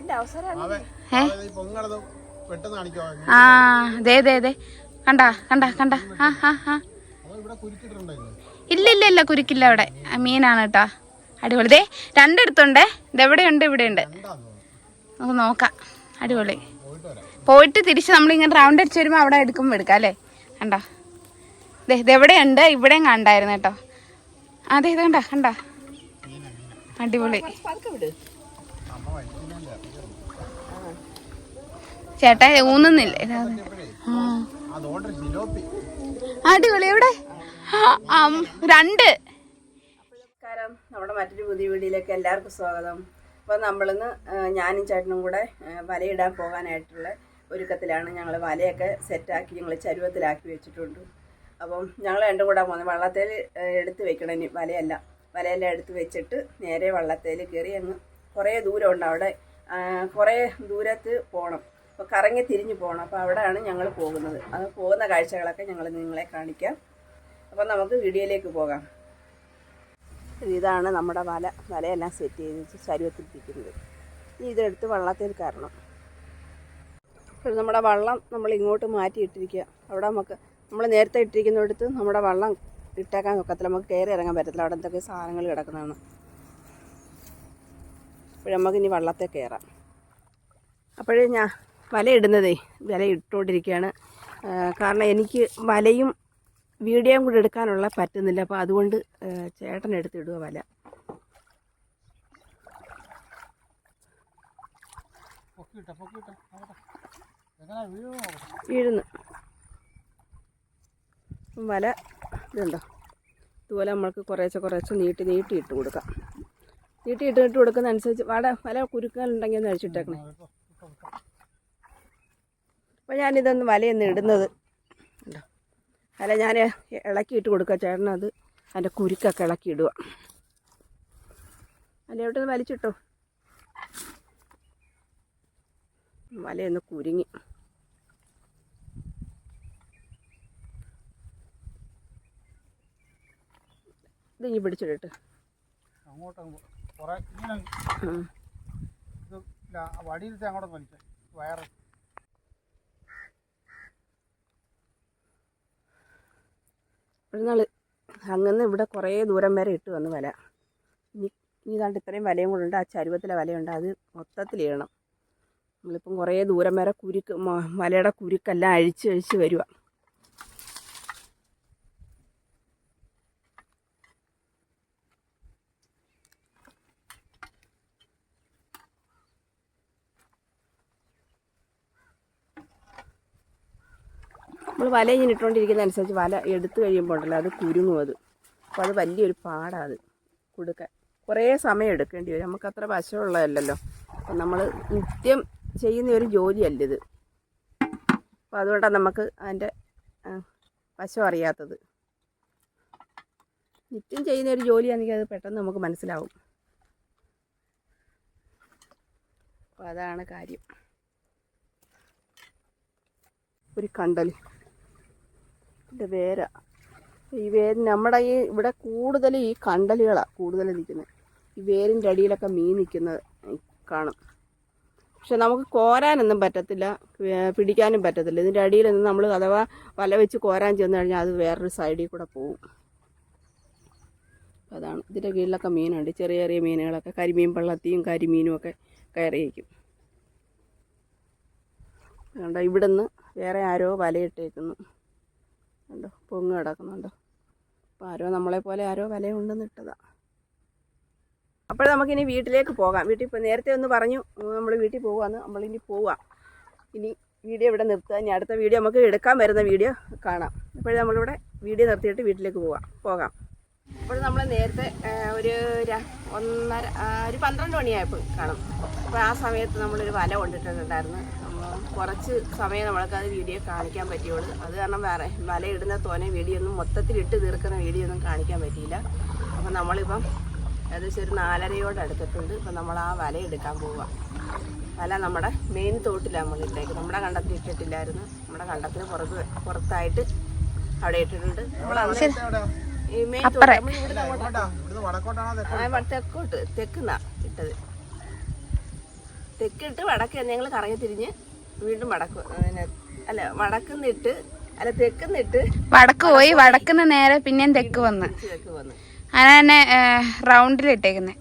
അതിന്റെ അവസരമാണ് അവൻ ഏ? അവൻ ഈ പൊങ്ങണത് പെട്ടെന്ന് കാണിക്കോ ആ ദേ ദേ ദേ. കണ്ടാ കണ്ടാ കണ്ടാ. ആ ആ ആ. അവൻ ഇവിടെ കുരുക്കിട്ടുണ്ടായിരുന്നു ഇല്ല ഇല്ല ഇല്ല കുരുക്കില്ല അവിടെ. മീനാണ് കേട്ടോ. അടിപൊളി. ദേ രണ്ടിടത്തുണ്ടേ. ഇതെവിടെയുണ്ട് ഇവിടെയുണ്ട് നമുക്ക് നോക്കാം. അടിപൊളി. പോയിട്ട് തിരിച്ച് പോയിട്ട് തിരിച്ച് നമ്മളിങ്ങനെ റൗണ്ട് അടിച്ച് വരുമ്പോൾ അവിടെ എടുക്കുമ്പോൾ എടുക്കാം അല്ലേ? കണ്ടോ. ദേ ഇതെവിടെയുണ്ട് ഇവിടെയും കണ്ടായിരുന്നു കേട്ടോ. അതെ ഇത് കണ്ട കണ്ട. അടിപൊളി പതുക്കെ വിട് അമ്മ വഴിക്കുന്നില്ല ചേട്ടാ ഊന്നുന്നില്ല? അടിപൊളി എവിടെ? രണ്ട്. നമസ്കാരം. നമ്മുടെ മറ്റൊരു പുതിയ വീഡിയോയിലേക്ക് എല്ലാവർക്കും സ്വാഗതം. അപ്പോൾ നമ്മളിന്ന് ഞാനും ചേട്ടനും കൂടെ വലയിടാൻ പോകാനായിട്ടുള്ള ഒരുക്കത്തിലാണ് ഞങ്ങൾ വലയൊക്കെ സെറ്റാക്കി ഞങ്ങൾ ചരുവത്തിലാക്കി വെച്ചിട്ടുണ്ട്. അപ്പം ഞങ്ങൾ രണ്ടും കൂടെ പോകുന്നത് വള്ളത്തേൽ എടുത്ത് വെക്കണം ഇനി വലയല്ല. വലയെല്ലാം എടുത്ത് വെച്ചിട്ട് നേരെ വള്ളത്തേൽ കയറി അങ്ങ് കുറേ ദൂരമുണ്ട് അവിടെ. കുറേ ദൂരത്ത് പോകണം അപ്പോൾ കറങ്ങി തിരിഞ്ഞു പോകണം അപ്പോൾ അവിടെയാണ് ഞങ്ങൾ പോകുന്നത്. അത് പോകുന്ന കാഴ്ചകളൊക്കെ ഞങ്ങൾ നിങ്ങളെ കാണിക്കാം. അപ്പോൾ നമുക്ക് വീഡിയോയിലേക്ക് പോകാം. ഇതാണ് നമ്മുടെ വല. വലയെല്ലാം സെറ്റ് ചെയ്ത് വെച്ച് ശരീരത്തിലിരിക്കുന്നത് ഇനി ഇതെടുത്ത് വള്ളത്തിൽ കയറണം. അപ്പോൾ നമ്മുടെ വള്ളം നമ്മൾ ഇങ്ങോട്ട് മാറ്റിയിട്ടിരിക്കുക അവിടെ നമുക്ക് നമ്മൾ നേരത്തെ ഇട്ടിരിക്കുന്നിടത്ത് നമ്മുടെ വള്ളം ഇട്ടേക്കാൻ നോക്കത്തില്ല നമുക്ക് കയറി ഇറങ്ങാൻ പറ്റത്തില്ല. അവിടെ എന്തൊക്കെ സാധനങ്ങൾ കിടക്കുന്നതാണ്. അപ്പോൾ നമുക്ക് ഇനി വള്ളത്തെ കയറാം. അപ്പോഴേ ഞാൻ വല ഇടുന്നതേ വല ഇട്ടുകൊണ്ടിരിക്കുകയാണ് കാരണം എനിക്ക് വലയും വീഡിയോയും കൂടെ എടുക്കാനുള്ള പറ്റുന്നില്ല. അപ്പോൾ അതുകൊണ്ട് ചേട്ടൻ എടുത്തിടുക വല. വീഴുന്നു? വല ഇതുണ്ടോ? ഇതുപോലെ നമ്മൾക്ക് കുറേശ്ശെ കുറേശ്ശെ നീട്ടി നീട്ടി ഇട്ട് കൊടുക്കാം. നീട്ടി ഇട്ട് ഇട്ട് കൊടുക്കുന്ന അനുസരിച്ച് വല വല കുരുക്കാനുണ്ടെങ്കിൽ ഒന്ന് അഴിച്ചിട്ടേക്കണേ. അപ്പോൾ ഞാനിതൊന്ന് വലയൊന്ന് ഇടുന്നത്. ഉണ്ടോ വല ഞാൻ ഇളക്കിയിട്ട് കൊടുക്കുക ചേട്ടനത് അതിന്റെ കുരുക്കൊക്കെ ഇളക്കി ഇടുക. നിന്ന് വലിച്ചിട്ടോ? വലയൊന്ന് കുരുങ്ങി. ഇത് ഇനി പിടിച്ചിട്ട് അങ്ങോട്ട് വടിയിലത്തെ അങ്ങോട്ട് വലിക്കാം വയറ്. പെരുന്നാൾ അങ്ങനെ ഇവിടെ കുറേ ദൂരം വരെ ഇട്ട് വന്ന് വല. ഇനി ഇനി ഇതാണ്ട് ഇത്രയും വലയും കൂടെ ഉണ്ട്. ആ ചരുവത്തിലെ വലയുണ്ട്. അത് മൊത്തത്തിൽ ഇടണം. നമ്മളിപ്പം കുറേ ദൂരം വരെ കുരുക്ക് മലയുടെ കുരുക്കെല്ലാം അഴിച്ച് അഴിച്ച് വരിക നമ്മൾ വല ഇങ്ങനെ ഇട്ടുകൊണ്ടിരിക്കുന്ന അനുസരിച്ച് വല എടുത്തു കഴിയുമ്പോൾ ഉണ്ടല്ലോ അത് കുരുങ്ങും അത്. അപ്പോൾ അത് വലിയൊരു പാടാണ് കൊടുക്കാൻ. കുറേ സമയം എടുക്കേണ്ടി വരും. നമുക്ക് അത്ര വശമുള്ളതല്ലല്ലോ. അപ്പം നമ്മൾ നിത്യം ചെയ്യുന്ന ഒരു ജോലിയല്ല ഇത്. അപ്പോൾ അതുകൊണ്ടാണ് നമുക്ക് അതിന്റെ വശം അറിയാത്തത്. നിത്യം ചെയ്യുന്ന ഒരു ജോലിയാണെങ്കിൽ അത് പെട്ടെന്ന് നമുക്ക് മനസ്സിലാവും. അപ്പോൾ അതാണ് കാര്യം. ഒരു കണ്ടൽ. ഇതിന്റെ വേര. ഈ വേര് നമ്മുടെ ഈ ഇവിടെ കൂടുതൽ ഈ കണ്ടലുകളാണ് കൂടുതൽ നിൽക്കുന്നത് ഈ വേരിന്റെ അടിയിലൊക്കെ മീൻ നിൽക്കുന്നത് കാണും. പക്ഷെ നമുക്ക് കോരാനൊന്നും പറ്റത്തില്ല. പിടിക്കാനും പറ്റത്തില്ല. ഇതിന്റെ അടിയിൽ നിന്ന് നമ്മൾ അഥവാ വല വെച്ച് കോരാൻ ചെന്ന് കഴിഞ്ഞാൽ അത് വേറൊരു സൈഡിൽ കൂടെ പോവും. അതാണ്. ഇതിന്റെ കീഴിലൊക്കെ മീനുണ്ട്. ചെറിയ ചെറിയ മീനുകളൊക്കെ. കരിമീൻ പള്ളത്തിയും കരിമീനും ഒക്കെ കയറിയിരിക്കും. അതുകൊണ്ട് ഇവിടുന്ന് വേറെ ആരോ വലയിട്ടേക്കുന്നു. കണ്ടോ? പൊങ്ങ് കിടക്കുന്നുണ്ടോ? അപ്പോൾ ആരോ നമ്മളെ പോലെ ആരോ വിലയുണ്ടെന്ന് ഇട്ടതാണ് ഇട്ടതാ. അപ്പോൾ നമുക്കിനി വീട്ടിലേക്ക് പോകാം. വീട്ടിൽ ഇപ്പോൾ നേരത്തെ ഒന്ന് പറഞ്ഞു നമ്മൾ വീട്ടിൽ പോകാമെന്ന് നമ്മളിനി പോവാം. ഇനി വീഡിയോ ഇവിടെ നിർത്തുക. ഇനി അടുത്ത വീഡിയോ നമുക്ക് എടുക്കാൻ വരുന്ന വീഡിയോ കാണാം. ഇപ്പോഴേ നമ്മളിവിടെ വീഡിയോ നിർത്തിയിട്ട് വീട്ടിലേക്ക് പോവാം. പോകാം. അപ്പോൾ നമ്മൾ നേരത്തെ ഒരു ഒന്നര ഒരു പന്ത്രണ്ട് മണിയായപ്പോൾ കാണും. അപ്പോൾ ആ സമയത്ത് നമ്മളൊരു വല കൊണ്ടിട്ടുണ്ടായിരുന്നു കുറച്ച് സമയം നമ്മൾക്ക് അത് വീഡിയോ കാണിക്കാൻ പറ്റിയുള്ളൂ അത് കാരണം വേറെ വല ഇടുന്ന തോനെ വീഡിയോ ഒന്നും മൊത്തത്തിൽ ഇട്ട് തീർക്കുന്ന വീഡിയോ ഒന്നും കാണിക്കാൻ പറ്റിയില്ല. അപ്പം നമ്മളിപ്പം ഏകദേശം ഒരു നാലരയോട് അടുത്തിട്ടുണ്ട്. ഇപ്പം നമ്മൾ ആ വല എടുക്കാൻ പോവുക വല നമ്മുടെ മെയിൻ തോട്ടിലാണ് നമ്മൾ ഇട്ടേക്ക് നമ്മുടെ കണ്ടത്തിൽ ഇട്ടിട്ടില്ലായിരുന്നു. നമ്മുടെ കണ്ടത്തിന് പുറത്ത് പുറത്തായിട്ട് അവിടെ ഇട്ടിട്ടുണ്ട്. നമ്മൾ ഇവിടെ തെക്കോട്ട് തെക്കുന്നാ ഇട്ടത്. തെക്കിട്ട് വടക്ക് ഞങ്ങൾ കറങ്ങി തിരിഞ്ഞ് വീണ്ടും വടക്ക് അല്ല വടക്കുന്നിട്ട് അല്ല തെക്കുന്നിട്ട് വടക്ക് പോയി വടക്കുന്ന നേരെ പിന്നെയും തെക്ക് വന്ന്. തിരിച്ച് തെക്ക് വന്ന്. അങ്ങനെ തന്നെ റൗണ്ടിലിട്ടേക്കുന്നെ.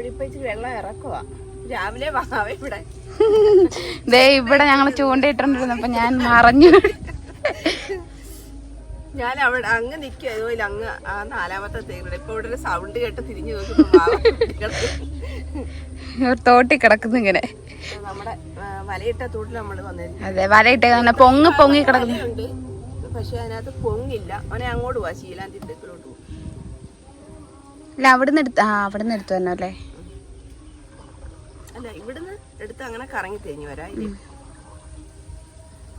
ഇപ്പോഴിപ്പോ ഇച്ചിരി വെള്ളം ഇറക്കുവാ. രാവിലെ വാവേ ഇവിടെ. ദേ ഇവിടെ ഞങ്ങൾ ചൂണ്ടയിട്ടോണ്ടിരുന്നപ്പോ ഞാൻ മറഞ്ഞു. ഞാൻ അവിടെ അങ്ങ് നിൽക്കുക അതുപോലെ അങ്ങ് ആ നാലാമത്തെ തേങ്ങ ഇപ്പൊ ഇവിടെ ഒരു സൗണ്ട് കേട്ട് തിരിഞ്ഞു നോക്കുമ്പോ കിടക്കുന്നു. തോട്ടി കിടക്കുന്നു ഇങ്ങനെ. നമ്മുടെ വലയിട്ട തോട്ടിൽ നമ്മൾ വന്നിരുന്നു. അതെ വലയിട്ട പൊങ്ങ് പൊങ്ങി കിടക്കുന്നു. വലയുണ്ട്. പക്ഷെ അതിനകത്ത് പൊങ്ങില്ല. അവനെ അങ്ങോട്ട് പോവാ ശീലാന്തി തെക്കിലോട്ട് പോകും അല്ല അവിടുന്ന് എടുത്ത് ആ അവിടുന്ന് എടുത്തു തന്നെ അല്ലേ? അല്ല ഇവിടുന്ന് എടുത്ത് അങ്ങനെ കറങ്ങി തേഞ്ഞു വരാം. ഇനി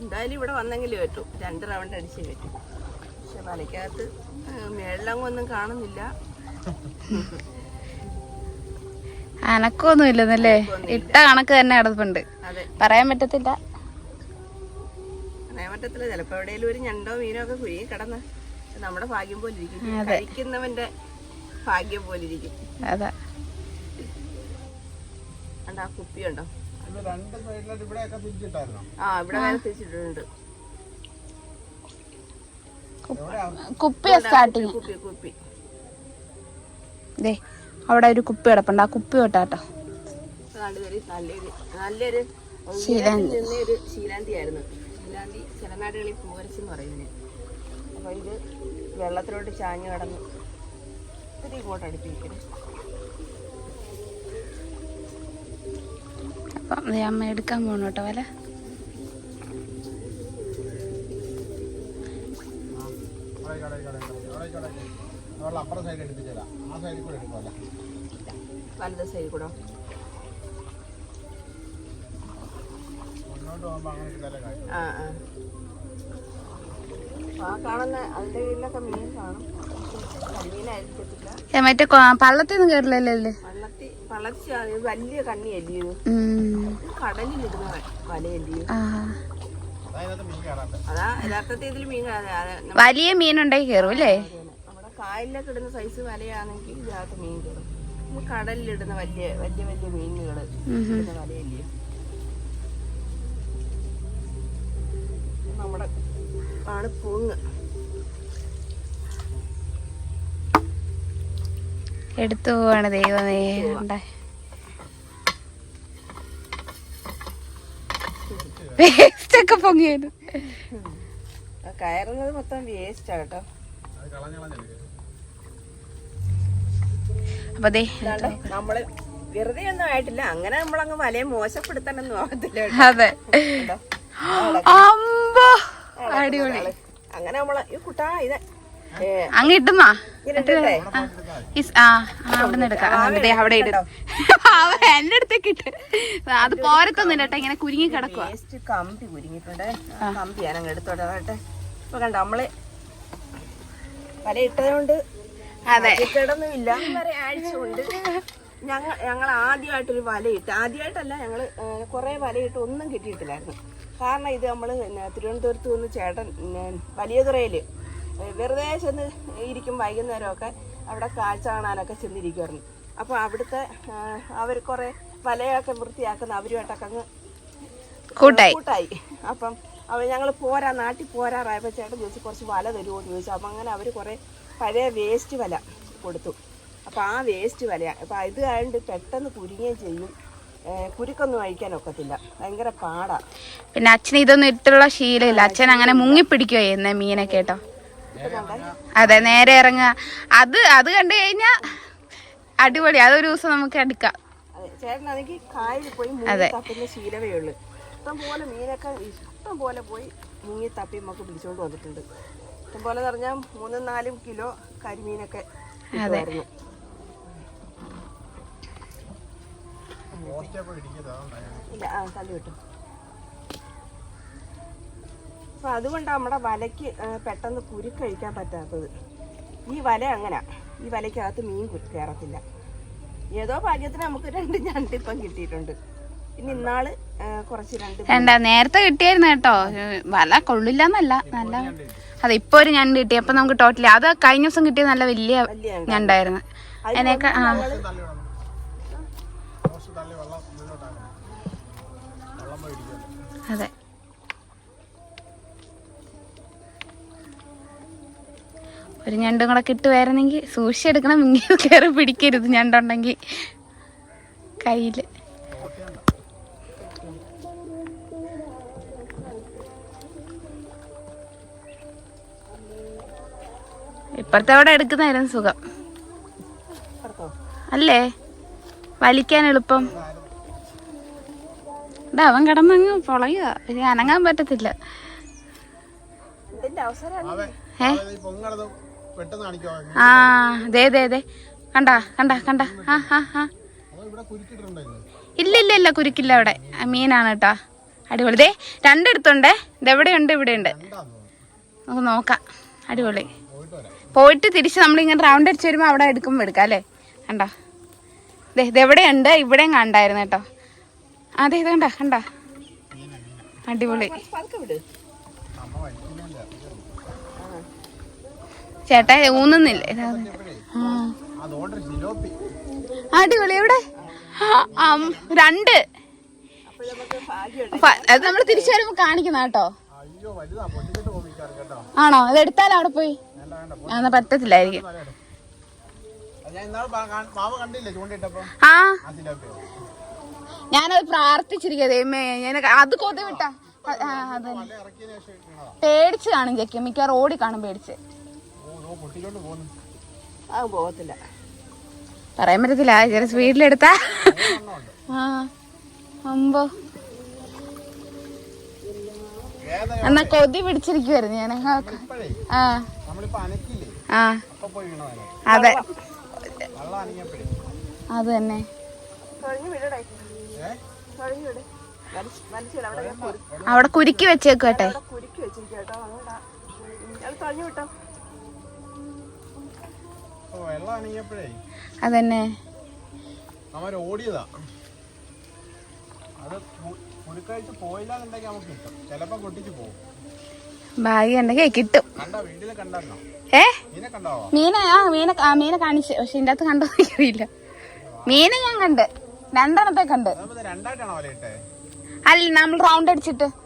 എന്തായാലും ഇവിടെ വന്നെങ്കിലും പറ്റും. രണ്ട് റൗണ്ട് അടിച്ചേ പറ്റും. പക്ഷെ വലയ്ക്കകത്ത് മേളിലങ്ങും ഒന്നും കാണുന്നില്ല. അനക്കൊന്നും ഇല്ലെന്നല്ലേ ഇട്ട കണക്ക് തന്നെ കിടപ്പുണ്ട്. പറയാൻ പറ്റത്തില്ല. പറയാൻ പറ്റത്തില്ല. ചിലപ്പോ എവിടെയെങ്കിലും ഒരു ഞണ്ടോ മീനോ ഒക്കെ കുഴി കിടന്ന് നമ്മുടെ ഭാഗ്യം പോലെ ഇരിക്കും. കഴിക്കുന്നവന്റെ ഭാഗ്യം പോലെ ഇരിക്കും. അതാ. കണ്ട ആ കുപ്പി ഉണ്ടോ ഇത് രണ്ട് സൈഡിലായിട്ട് ഇവിടെയൊക്കെ തിരിച്ചിട്ടായിരുന്നോ? ആ ഇവിടെ തിരിച്ചിട്ടുണ്ട്. സ്റ്റാർട്ടിങ്. കുപ്പി കുപ്പി. ദേ അവിടെ ഒരു കുപ്പി കിടപ്പുണ്ട്. ആ കുപ്പി തൊട്ടാട്ടോ. ഒരു നല്ലൊരു ശീലാന്തി. നിന്നൊരു ശീലാന്തി ആയിരുന്നു ശീലാന്തി ചില നാടുകളിൽ പൂവരച്ചെന്ന് പറയുന്നത്. അപ്പൊ ഇത് വെള്ളത്തിലോട്ട് ചാഞ്ഞു കിടന്ന് ഇത്തിരി ഇങ്ങോട്ട് അടുപ്പിക്കണം അപ്പം അമ്മ എടുക്കാൻ പോണു കേട്ടോ വല കൂടെ. വലത് സൈഡ് ആ ആ. ആ കാണുന്ന അതിന്റെ കീഴിലൊക്കെ മീൻ കാണും. കരിമീനായിരിക്കത്തില്ല ഏ, മറ്റേ പള്ളത്തിൽ പള്ളത്തിന്ന് കയറില്ലല്ലേ വലിയ കടലിലിടുന്ന അതാ യഥാർത്ഥത്തിൽ ഇതിൽ മീൻ വലിയ മീനുണ്ടെങ്കിൽ കയറും അല്ലേ? നമ്മുടെ കായലിലൊക്കെ ഇടുന്ന സൈസ് വലയാണെങ്കിൽ ഇതിനകത്ത് മീൻ കയറും കടലിലിടുന്ന വലിയ വലിയ വലിയ വലയല്ലേ? ഇത് നമ്മുടെ ആണ് പൂങ്ങ്. എടുത്തു പോവാണ് ദൈവമേ. ഉണ്ടാ വേസ്റ്റ് ഒക്കെ പൊങ്ങിയത്. കയറുന്നത് മൊത്തം വേസ്റ്റാ കേട്ടോ. അത് കളഞ്ഞളഞ്ഞെടുക്കുക അപ്പൊ ഇതാണ്ട് നമ്മൾ വെറുതെ ഒന്നും ആയിട്ടില്ല. അങ്ങനെ നമ്മളങ്ങ് വലയെ മോശപ്പെടുത്തണമെന്നും ആവത്തില്ല. അതെ. അടിപൊളി. അങ്ങനെ നമ്മൾ ഈ കുട്ടാ ഇത് അങ്ങ് ഇട്ടുമാ ആ അവിടെ എടുക്കാം. അവിടെ ഇടും. അവ എന്റെ അടുത്തേക്ക് ഇട്ട്. അത് പോരത്തൊന്നുമില്ല കേട്ടോ ഇങ്ങനെ കുരുങ്ങി കിടക്കുക കമ്പി കുരുങ്ങിട്ടുണ്ട് കമ്പി ഞാൻ അങ്ങ് എടുത്തോട്ടെ ഇപ്പൊ കണ്ട നമ്മൾ വല ഇട്ടതുകൊണ്ട് അതെ. കിടന്നുമില്ല ഞങ്ങൾ ഞങ്ങൾ ആദ്യമായിട്ടൊരു വലയിട്ട് ആദ്യമായിട്ടല്ല ഞങ്ങൾ കുറേ വലയിട്ട് ഒന്നും കിട്ടിയിട്ടില്ലായിരുന്നു. കാരണം ഇത് നമ്മൾ തിരുവനന്തപുരത്ത് നിന്ന് ചേട്ടൻ ഉം, വലിയ തുറയിൽ വെറുതെ ചെന്ന് ഇരിക്കും വൈകുന്നേരമൊക്കെ. അവിടെ കാഴ്ച കാണാനൊക്കെ ചെന്നിരിക്കുമായിരുന്നു അപ്പോൾ അവിടുത്തെ അവർ കുറേ വലയൊക്കെ വൃത്തിയാക്കുന്ന അവരുമായിട്ടൊക്കെ അങ്ങ് കൂട്ടായി. കൂട്ടായി. അപ്പം അവർ ഞങ്ങൾ പോരാ നാട്ടിൽ പോരാറായപ്പോൾ ചേട്ടൻ ചോദിച്ചു കുറച്ച് വല തരുമോ? എന്ന് ചോദിച്ചു. അപ്പം അങ്ങനെ അവർ കുറേ പഴയ വേസ്റ്റ് വല കൊടുത്തു. അപ്പം ആ വേസ്റ്റ് വലയാണ് അപ്പം ഇത് ആയതുകൊണ്ട് പെട്ടെന്ന് കുരുങ്ങുകയും ചെയ്യും. കുരുക്കൊന്നും അഴിക്കാൻ ഒക്കത്തില്ല. ഭയങ്കര പാടാണ് പിന്നെ അച്ഛന് ഇതൊന്നും ഇട്ടുള്ള ശീലമില്ല. അച്ഛൻ അങ്ങനെ മുങ്ങി പിടിക്കുകയോ ചെയ്യുന്ന മീനൊക്കെ കേട്ടോ. അതെ നേരെ ഇറങ്ങുക. അത് അത് കണ്ടു കഴിഞ്ഞാ അടിപൊളി. അതൊരു ദിവസം നമുക്ക് എടുക്കാം. അതെ ചേട്ടനാണെങ്കിൽ കായലിൽ പോയി മുങ്ങി തപ്പുന്ന ശീലമേ ഉള്ളൂ. ഇഷ്ടം പോലെ മീനൊക്കെ ഇഷ്ടം പോലെ പോയി മുങ്ങി തപ്പി നമുക്ക് പിടിച്ചുകൊണ്ട് വന്നിട്ടുണ്ട്. ഇഷ്ടം പോലെ പറഞ്ഞാൽ മൂന്നും നാലും കിലോ കരിമീനൊക്കെ കിട്ടുമായിരുന്നു. ഇല്ല ആ തള്ളി വിട്ടു. അപ്പൊ അതുകൊണ്ടാണ് നമ്മുടെ വലയ്ക്ക് പെട്ടെന്ന് കുരുക്കഴിക്കാൻ പറ്റാത്തത്. ഈ വല അങ്ങനെ. ഈ വലയ്ക്കകത്ത് മീൻ കയറത്തില്ല ഏതോ ഭാഗ്യത്തിന് നമുക്ക് രണ്ട് ഞണ്ടിപ്പം കിട്ടിയിട്ടുണ്ട്. പിന്നെ ഇന്നാൾ കുറച്ച് രണ്ട് വേണ്ട നേരത്തെ കിട്ടിയായിരുന്നു കേട്ടോ. വല കൊള്ളില്ല എന്നല്ല നല്ല അതെ ഇപ്പൊ ഒരു ഞണ്ട് കിട്ടി. അപ്പൊ നമുക്ക് ടോട്ടലി അത് കഴിഞ്ഞ ദിവസം കിട്ടിയ നല്ല വലിയ ഞണ്ടായിരുന്നു. അതിനൊക്കെ ആ. തള്ളി ഒരു ഞണ്ടും കൂടെ കിട്ടുമായിരുന്നെങ്കിൽ സൂക്ഷിച്ചെടുക്കണം ഇങ്ങനെ കയറി പിടിക്കരുത് ഞണ്ടുണ്ടെങ്കിൽ കയ്യിൽ ഇപ്പഴത്തെ അവിടെ എടുക്കുന്നതായിരുന്നു സുഖം. അല്ലേ? വലിക്കാൻ എളുപ്പം. അവൻ കിടന്നങ്ങ് പൊളയുക അനങ്ങാൻ പറ്റത്തില്ല. ഏ? ആ ദേ ദേ ദേ. കണ്ടാ കണ്ടാ കണ്ടാ. ആ ആ ആ. ഇല്ല ഇല്ല ഇല്ല കുരുക്കില്ല അവിടെ മീനാണ് കേട്ടോ. അടിപൊളി. ദേ രണ്ടിടത്തുണ്ടേ. ഇതെവിടെയുണ്ട് ഇവിടെയുണ്ട് ഇവിടെ ഉണ്ട് നമുക്ക് നോക്കാം. അടിപൊളി. പോയിട്ട് വരാം. പോയിട്ട് തിരിച്ച് നമ്മളിങ്ങനെ റൗണ്ട് അടിച്ച് വരുമ്പോൾ അവിടെ എടുക്കുമ്പോൾ എടുക്കാം അല്ലേ? കണ്ടോ. ദേ ഇതെവിടെയുണ്ട് ഇവിടെയും കണ്ടായിരുന്നു കേട്ടോ. അതെ ഇത് കണ്ടാ കണ്ടാ. അടിപൊളി പതുക്കെ വിട് അമ്മ വലിക്കുന്നില്ല ചേട്ടാ ഊന്നുന്നില്ലേ? അടിപൊളി എവിടെ? രണ്ട്. അത് നമ്മൾ തിരിച്ചു വരുമ്പോ കാണിക്കുന്ന കേട്ടോ. ആണോ? അത് എടുത്താലോ അവിടെ പോയി. എന്നാ പറ്റത്തില്ലായിരിക്കും. ആ. ഞാനത് പ്രാർത്ഥിച്ചിരിക്കുക അത് കൊതി വിട്ടാ അത്. പേടിച്ച് കാണും ചേക്കും മിക്കവാറും ഓടി കാണും പേടിച്ച്. അത് പോകത്തില്ല പറയാൻ പറ്റത്തില്ല ചെറിയ സ്പീഡിലെടുത്താ. ആ അമ്പോ. എന്നാ കൊതി പിടിച്ചിരിക്കുവായിരുന്നു ഞാൻ ആ ആ. അപ്പൊ പോയി വീണതാണ് അതെ. അത് തന്നെ. വിടടേ. അവിടെ ഞാൻ വെച്ചേക്കട്ടെ അവിടെ കുരുക്കി വെച്ചേക്കട്ടെ കുരുക്കി വെച്ചിരിക്കും അതന്നെ. ഓടിയതാ. അത് കുരുക്കഴിച്ച് പോയില്ലാന്നുണ്ടെങ്കിൽ നമുക്ക് കിട്ടും. ചിലപ്പോ പൊട്ടിച്ച് പോകും. ഭാഗ്യം ഉണ്ടെങ്കിൽ കിട്ടും. ഏ? മീനെ ആ മീനെ ആ മീനെ കാണിച്ച്. പക്ഷെ ഇതിന്റെ അകത്ത് കണ്ടോ അറിയില്ല മീനെ ഞാൻ കണ്ട്. രണ്ടെണ്ണത്തെ കണ്ട്. അല്ല നമ്മൾ റൗണ്ട് അടിച്ചിട്ട്.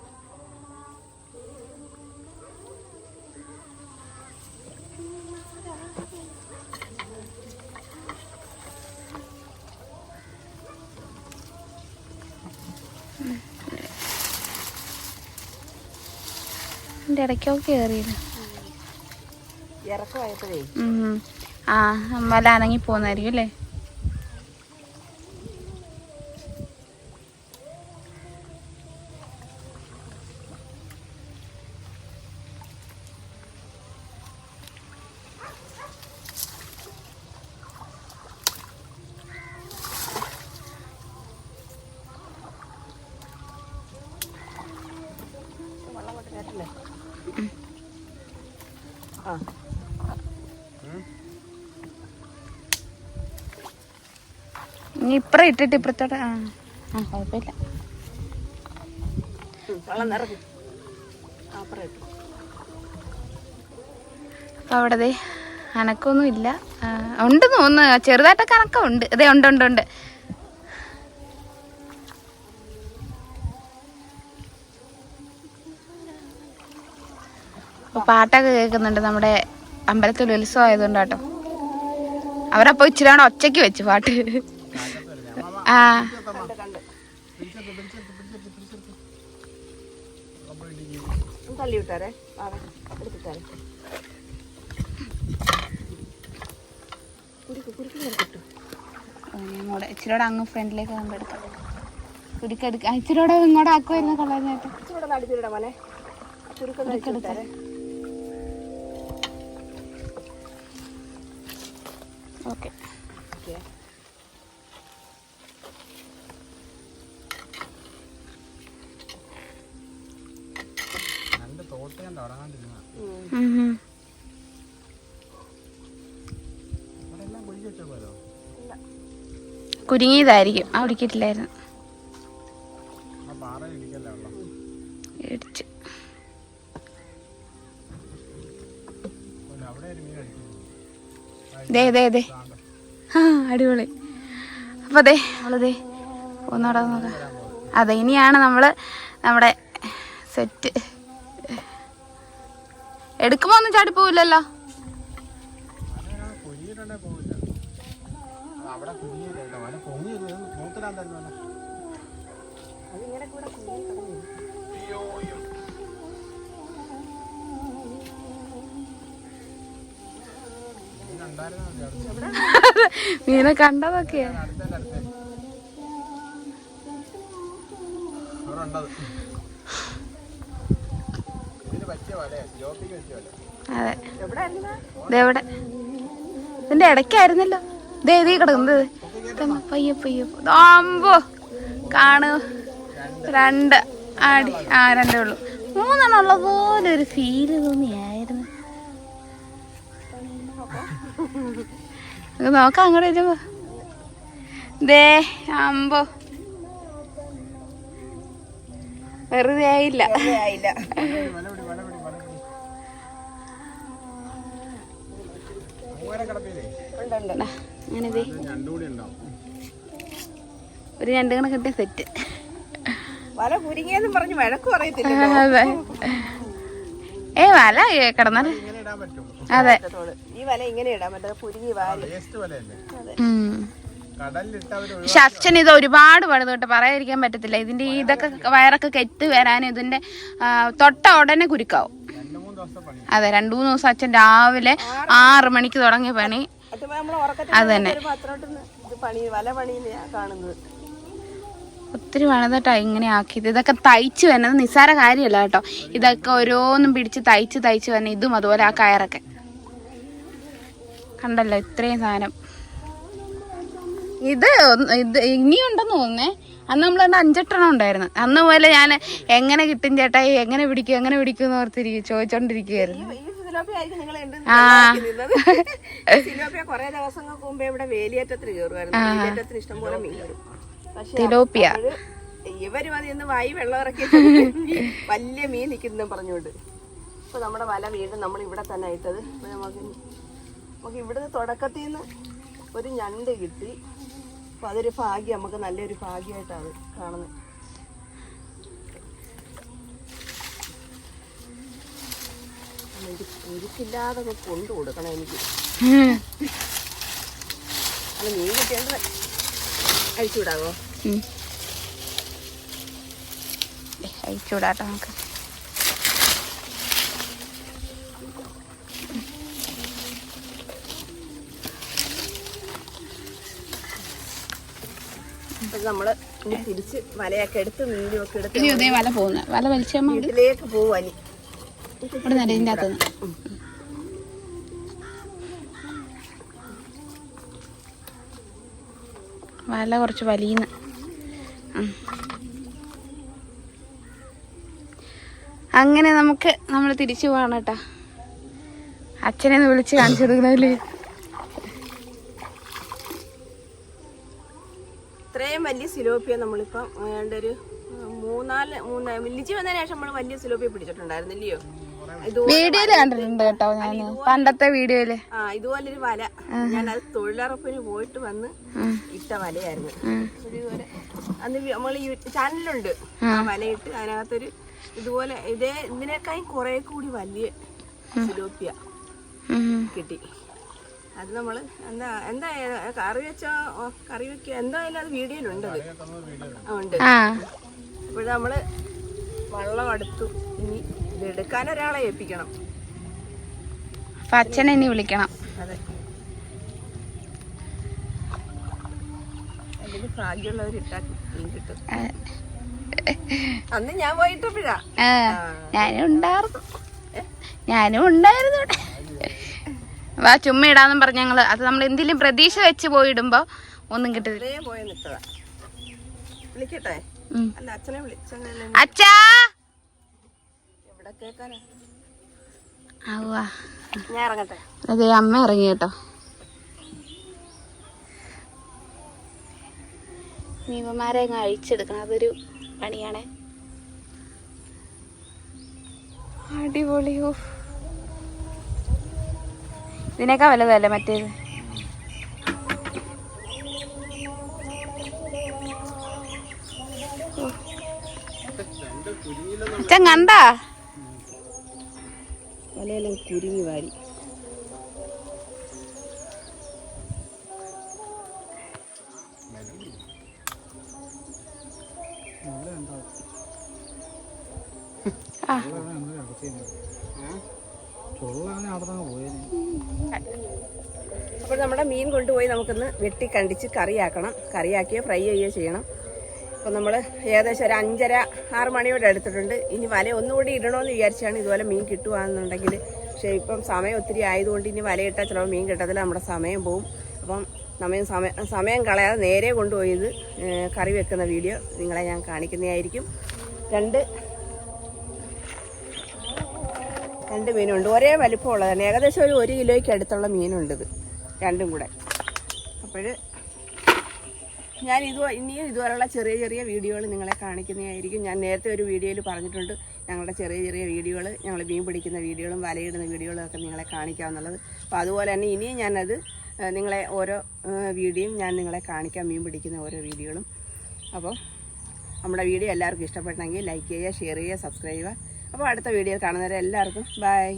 ഇതിന്റെ ഇടയ്ക്കൊക്കെ കേറിയത്. ഇറക്കമായപ്പോഴേ. ആ നമ്മൾ അനങ്ങി പോകുന്നതായിരിക്കും അല്ലേ? ഇനി ഇപ്പുറം ഇട്ടിട്ട് ഇപ്പുറത്തോട്ട് ആ. ആ കുഴപ്പമില്ല. വെള്ളം നിറഞ്ഞു. അപ്പുറം അവിടെ ദേ അനക്കൊന്നും ഇല്ല. ഉണ്ടെന്ന് ഉണ്ട് തോന്നുന്നു. ചെറുതായിട്ടൊക്കെ അനക്കം ഉണ്ട് അതെ ഉണ്ട് ഉണ്ട് ഉണ്ട്. പാട്ടൊക്കെ കേൾക്കുന്നുണ്ട് നമ്മുടെ അമ്പലത്തിൽ ഉത്സവം ആയതുകൊണ്ട് കേട്ടോ അവരപ്പോ ഇച്ചിരി ഒച്ചയ്ക്ക് വെച്ചു പാട്ട്. ആ. ഇങ്ങോട്ട് ഇച്ചിരി അങ്ങ് ഫ്രണ്ടിലേക്ക് ആകുമ്പോൾ എടുക്കാം. കുരുക്കെടുക്കാം ഇച്ചിരി ഇങ്ങോട്ട് ആക്കുമായിരുന്നു ഇച്ചിരി നടുത്തിരിടാ കുരുങ്ങിയതായിരിക്കും. ആ പിടിക്കിട്ടില്ലായിരുന്നു ദേ ദേ ദേ. അടിപൊളി. അപ്പോൾ അതെ അവൾ ഒന്നോടെ നോക്കാം. അതെ ഇനിയാണ് നമ്മൾ നമ്മുടെ സെറ്റ്. എടുക്കുമ്പോൾ ഒന്നും ചാടി പോവില്ലല്ലോ. അവിടെ മൂത്തിടാൻ തന്നെ മീനെ കണ്ടതൊക്കെയാ അയ്യോ പറ്റിയ വല അതെ ഇതെവിടെ ഇതിന്റെ ഇടയ്ക്കായിരുന്നല്ലോ. ദേ എഴുതി കിടക്കുന്നത്. ഇതെന്നാ പയ്യെ പയ്യെ. ആമ്പോ കാണു. രണ്ട് ആടി. ആ രണ്ടേ ഉള്ളു. മൂന്നെണ്ണം ഉള്ള പോലെ ഒരു ഫീൽ തോന്നിയായിരുന്നു. നോക്കാം അങ്ങോട്ട് വരുമ്പോ ദേ അമ്പോ. വെറുതെ ആയില്ല. ഉണ്ട്? അങ്ങനെ ദേ രണ്ടും കൂടി ഉണ്ടാവും ഒരു രണ്ടു കണ കിട്ടിയ സെറ്റ്. വല കുരുങ്ങിയെന്നും പറഞ്ഞ് വഴക്ക് പറയത്തില്ല? അതെ. ഏ വല കിടന്നാൽ. ഇങ്ങനെ ഇടാൻ പറ്റും അതെ. ഈ വല ഇങ്ങനെ ഇടാൻ പറ്റാതെ കുരുങ്ങി പക്ഷെ അച്ഛൻ ഇത് ഒരുപാട് പണിത് കേട്ടോ. പറയാതിരിക്കാൻ പറ്റത്തില്ല. ഇതിന്റെ ഇതൊക്കെ വയറൊക്കെ കെറ്റ് വരാനും ഇതിന്റെ തൊട്ട ഉടനെ കുരുക്കാവും. അതെ രണ്ടു മൂന്ന് ദിവസം അച്ഛൻ രാവിലെ ആറ് മണിക്ക് തുടങ്ങിയ പണി. അത് നമ്മൾ ഉറക്കത്തിൽ അത് തന്നെ. ഒത്തിരി പണിതിട്ടാ ഇങ്ങനെ ആക്കിയത്. ഇതൊക്കെ തയ്ച്ച് വരുന്നത് നിസ്സാര കാര്യമല്ല കേട്ടോ. ഇതൊക്കെ ഓരോന്നും പിടിച്ച് തയ്ച്ച് തയ്ച്ച് വന്നെ ഇതും അതുപോലെ ആ കയറൊക്കെ. കണ്ടല്ലോ ഇത്രയും സാധനം. ഇത് ഇത് ഇനിയുണ്ടെന്ന് തോന്നുന്നേ. അന്ന് നമ്മൾ കണ്ട അഞ്ചെട്ടെണ്ണം ഉണ്ടായിരുന്നു. അന്ന് പോലെ ഞാൻ എങ്ങനെ കിട്ടും ചേട്ടായി എങ്ങനെ പിടിക്കും എങ്ങനെ പിടിക്കും എന്ന് ഓർത്തിരിക്കും ചോദിച്ചോണ്ടിരിക്കുകയായിരുന്നു സിലോപ്പിയ കുറെ ദിവസങ്ങൾക്ക് മുമ്പേ ഇവിടെ വേലിയേറ്റത്തിന് കയറുമായിരുന്നു. വേലിയേറ്റത്തിന് ഇഷ്ടംപോലെ മീൻ തിലോപ്പിയ. ഇവർ മതി ഇന്ന് വായി വെള്ളം ഇറക്കി വലിയ മീൻ നിൽക്കുന്ന പറഞ്ഞുകൊണ്ട്. ഇപ്പൊ നമ്മുടെ വല വീണ്ടും നമ്മൾ ഇവിടെ തന്നെ ഇട്ടത്. നമുക്ക് നമുക്ക് ഇവിടുന്ന് തുടക്കത്തിൽ നിന്ന് ഒരു ഞണ്ട് കിട്ടി. അപ്പൊ അതൊരു ഭാഗ്യം. നമുക്ക് നല്ലൊരു ഭാഗ്യമായിട്ടാണ് കാണുന്നത്. എനിക്ക് ഒരിക്കില്ലാതെ കൊണ്ടു കൊടുക്കണം എനിക്ക്. അല്ല മീൻ കിട്ടിയത് അഴിച്ചു വിടാവോ? ഉം. ദേ, അയച്ചുവിടാട്ടോ നമുക്ക്. നമ്മൾ തിരിച്ച് വലയൊക്കെ എടുത്ത് മീനും ഒക്കെ എടുത്ത് വല പോകുന്നത്. വല വലിച്ചമ്മ. വീട്ടിലേക്ക് പോവാനി ഇവിടെ നല്ല ഇതിന്റെ അകത്ത് വല കുറച്ച് വലിയുന്ന. അങ്ങനെ നമുക്ക് നമ്മൾ തിരിച്ചു പോകണം കേട്ടാ. അച്ഛനെ ഒന്ന് വിളിച്ച് കാണിച്ചു കൊടുക്കണല്ലേ ഇത്രയും വലിയ സിലോപ്പിയ നമ്മളിപ്പം ഏതാണ്ട് ഒരു മൂന്നാൽ മൂന്ന് വില്ലിച്ച് വന്നതിന് ശേഷം നമ്മൾ വലിയ സിലോപ്പിയ പിടിച്ചിട്ടുണ്ടായിരുന്നില്ലയോ? വീഡിയോയിൽ കണ്ടിട്ടുണ്ട് കേട്ടോ ഞാൻ. പണ്ടത്തെ വീഡിയോയിൽ. ആ ഇതുപോലൊരു വല. ഞാൻ അത് തൊഴിലുറപ്പിന് പോയിട്ട് വന്ന് ഇട്ട വലയായിരുന്നു. ഇതുപോലെ അന്ന് നമ്മൾ ചാനലുണ്ട് ആ. വലയിട്ട് അതിനകത്തൊരു ഇതുപോലെ ഇതേ ഇതിനേക്കാളും കുറെ കൂടി വലിയ സിലോപ്പിയ കിട്ടി. അത് നമ്മൾ എന്താ എന്താ കറി വെച്ചോ? കറി വെക്ക? എന്തായാലും അത് വീഡിയോയിലുണ്ട് ഉണ്ട്. അപ്പോൾ നമ്മൾ വെള്ളം അടുത്തു ഇനി ഇത് എടുക്കാൻ ഒരാളെ ഏൽപ്പിക്കണം. അപ്പൊ അച്ഛനെ ഇനി വിളിക്കണം. അതെ. അതിന് ഭാഗ്യമുള്ളവർ ഇട്ടാ മീൻ കിട്ടും. അന്ന് ഞാൻ പോയിട്ടപ്പോഴാ. ഞാനും ഉണ്ടായിരുന്നു. ഞാനും ഉണ്ടായിരുന്നു വാ ചുമ്മ ഇടാന്നും പറഞ്ഞ ഞങ്ങൾ അത് നമ്മൾ എന്തെങ്കിലും പ്രതീക്ഷ വെച്ച് പോയിടുമ്പോ ഒന്നും കിട്ടില്ല അച്ഛനെ വിളിച്ചങ്ങനെ അതെ അമ്മ ഇറങ്ങി കേട്ടോ. മീമന്മാരെ അങ്ങ് അഴിച്ചെടുക്കണം. അതൊരു പണിയാണേ. അടിപൊളിയോ ഇതിനേക്കാ വലുതല്ലേ മറ്റേത്? ഓ. വലയെല്ലാം കുരുങ്ങി വാരി. അപ്പോൾ നമ്മുടെ മീൻ കൊണ്ടുപോയി നമുക്കൊന്ന് വെട്ടി കണ്ടിച്ച് കറിയാക്കണം. കറിയാക്കിയോ ഫ്രൈ ചെയ്യുകയോ ചെയ്യണം. അപ്പോൾ നമ്മൾ ഏകദേശം ഒരു അഞ്ചര ആറ് മണിയോടെ എടുത്തിട്ടുണ്ട്. ഇനി വല ഒന്നുകൂടി ഇടണമെന്ന് വിചാരിച്ചാണ് ഇതുപോലെ മീൻ കിട്ടുകയാണെന്നുണ്ടെങ്കിൽ പക്ഷേ ഇപ്പം സമയം ഒത്തിരി ആയതുകൊണ്ട് ഇനി വല ഇട്ടാൽ ചിലപ്പോൾ മീൻ കിട്ടത്തില്ല. നമ്മുടെ സമയം പോവും. അപ്പം സമയം സമയം സമയം കളയാതെ നേരെ കൊണ്ടുപോയത് കറി വെക്കുന്ന വീഡിയോ നിങ്ങളെ ഞാൻ കാണിക്കുന്നതായിരിക്കും. രണ്ട് രണ്ട് മീനുണ്ട്. ഒരേ വലിപ്പമുള്ളതാണ് ഏകദേശം ഒരു ഒരു കിലോയ്ക്ക് അടുത്തുള്ള മീനുണ്ട് ഇത്. രണ്ടും കൂടെ. അപ്പോൾ ഞാൻ ഇത് ഇനിയും ഇതുപോലുള്ള ചെറിയ ചെറിയ വീഡിയോകൾ നിങ്ങളെ കാണിക്കുന്നതായിരിക്കും. ഞാൻ നേരത്തെ ഒരു വീഡിയോയിൽ പറഞ്ഞിട്ടുണ്ട്. ഞങ്ങളുടെ ചെറിയ ചെറിയ വീഡിയോകൾ ഞങ്ങൾ മീൻ പിടിക്കുന്ന വീഡിയോകളും വലയിടുന്ന വീഡിയോകളും ഒക്കെ നിങ്ങളെ കാണിക്കാമെന്നുള്ളത് അപ്പോൾ അതുപോലെ തന്നെ ഇനിയും ഞാനത് നിങ്ങളെ ഓരോ വീഡിയോയും ഞാൻ നിങ്ങളെ കാണിക്കാം മീൻ പിടിക്കുന്ന ഓരോ വീഡിയോകളും. അപ്പോൾ നമ്മുടെ വീഡിയോ എല്ലാവർക്കും ഇഷ്ടപ്പെട്ടെങ്കിൽ ലൈക്ക് ചെയ്യുക ഷെയർ ചെയ്യുക സബ്സ്ക്രൈബ് ചെയ്യുക. അപ്പോൾ അടുത്ത വീഡിയോ കാണുന്നവരെ എല്ലാവർക്കും ബൈ.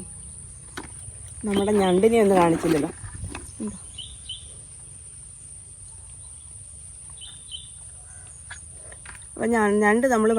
നമ്മുടെ ഞണ്ടിനെ ഒന്ന് കാണിച്ചില്ലല്ലോ. അപ്പോൾ ഞണ്ട് നമ്മൾ